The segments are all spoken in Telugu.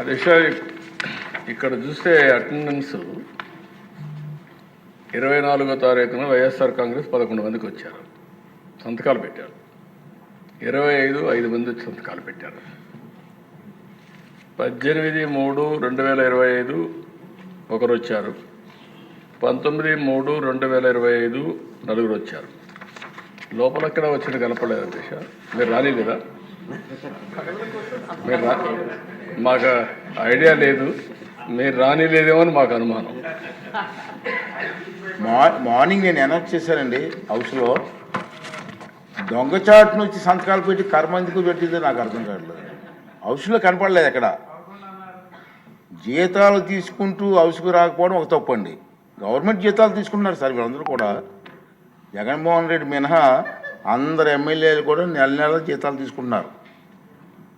అదేషా ఇక్కడ చూస్తే అటెండెన్స్ ఇరవై నాలుగో తారీఖున వైఎస్ఆర్ కాంగ్రెస్ పదకొండు మందికి వచ్చారు. సంతకాలు పెట్టారు. ఇరవై ఐదు ఐదు మంది వచ్చి సంతకాలు పెట్టారు. పద్దెనిమిది మూడు రెండు వేల ఇరవై ఐదు ఒకరు వచ్చారు. పంతొమ్మిది మూడు రెండు వేల ఇరవై ఐదు నలుగురు వచ్చారు. లోపల ఎక్కడ వచ్చిన కనపడలేదు అధ్యక్ష. మీరు రాలేదా మీరు మాకు ఐడియా లేదు. మీరు రాని లేదేమో అని మాకు అనుమానం. మా- మార్నింగ్ నేను అనౌన్స్ చేశానండి హౌస్లో. దొంగచాటు నుంచి సంతకాలు పెట్టి కర్మ ఎందుకు పెట్టిందో నాకు అర్థం కావట్లేదు. హౌస్లో కనపడలేదు ఎక్కడ? జీతాలు తీసుకుంటూ హౌస్కు రాకపోవడం ఒక తప్పు అండి గవర్నమెంట్ జీతాలు తీసుకుంటున్నారు సార్ వీళ్ళందరూ కూడా. జగన్మోహన్ రెడ్డి మినహా అందరు ఎమ్మెల్యేలు కూడా నెల నెల జీతాలు తీసుకుంటున్నారు.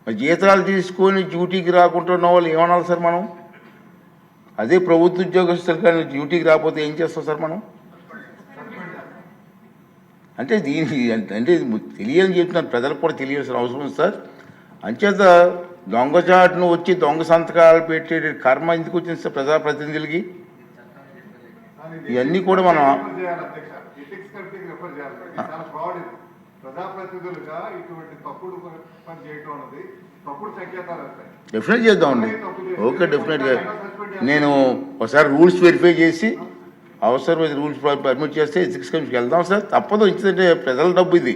మరి జీతాలు తీసుకొని డ్యూటీకి రాకుండా ఉన్న వాళ్ళు ఏమనాలి సార్ మనం? అదే ప్రభుత్వ ఉద్యోగస్తులు కానీ డ్యూటీకి రాకపోతే ఏం చేస్తాం సార్ మనం? అంటే దీనికి అంటే తెలియని చెప్తున్నాను ప్రజలకు కూడా తెలియాల్సిన అవసరం ఉంది సార్. అంచేత దొంగచాటును వచ్చి దొంగ సంతకాలు పెట్టే కర్మ ఎందుకు వచ్చింది సార్ ప్రజాప్రతినిధులకి? ఇవన్నీ కూడా మనం ఎథిక్స్ డెఫినెట్ చేద్దామండి ఓకే డెఫినెట్గా నేను ఒకసారి రూల్స్ వెరిఫై చేసి అవసరమైతే రూల్స్ పర్మిట్ చేస్తే సిక్స్ కమిషన్కి వెళ్దాం సార్. తప్పదు ఇచ్చిందంటే ప్రజల డబ్బు ఇది.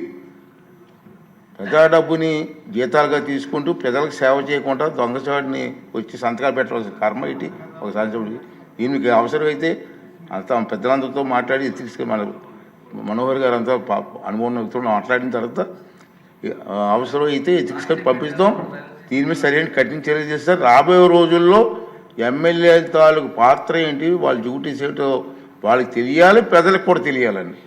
ప్రజా డబ్బుని జీతాలుగా తీసుకుంటూ ప్రజలకు సేవ చేయకుండా దొంగచాటుని వచ్చి సంతకాలు పెట్టవలసిన కర్మ ఇటు ఒకసారి చూడండి దీనికి అవసరమైతే అంతా పెద్దలందరితో మాట్లాడి ఎత్తికి మన మనోహర్ గారు అంతా పా- అనుభవం వ్యక్తులు మాట్లాడిన తర్వాత అవసరం అవసరమైతే ఎత్తికి పంపిస్తాం. దీని మీద సరైన కఠిన చర్య చేస్తారు రాబోయే రోజుల్లో ఎమ్మెల్యే తాలూకు పాత్ర ఏంటి వాళ్ళ డ్యూటీస్ ఏంటో వాళ్ళకి తెలియాలి ప్రజలకు కూడా తెలియాలండి.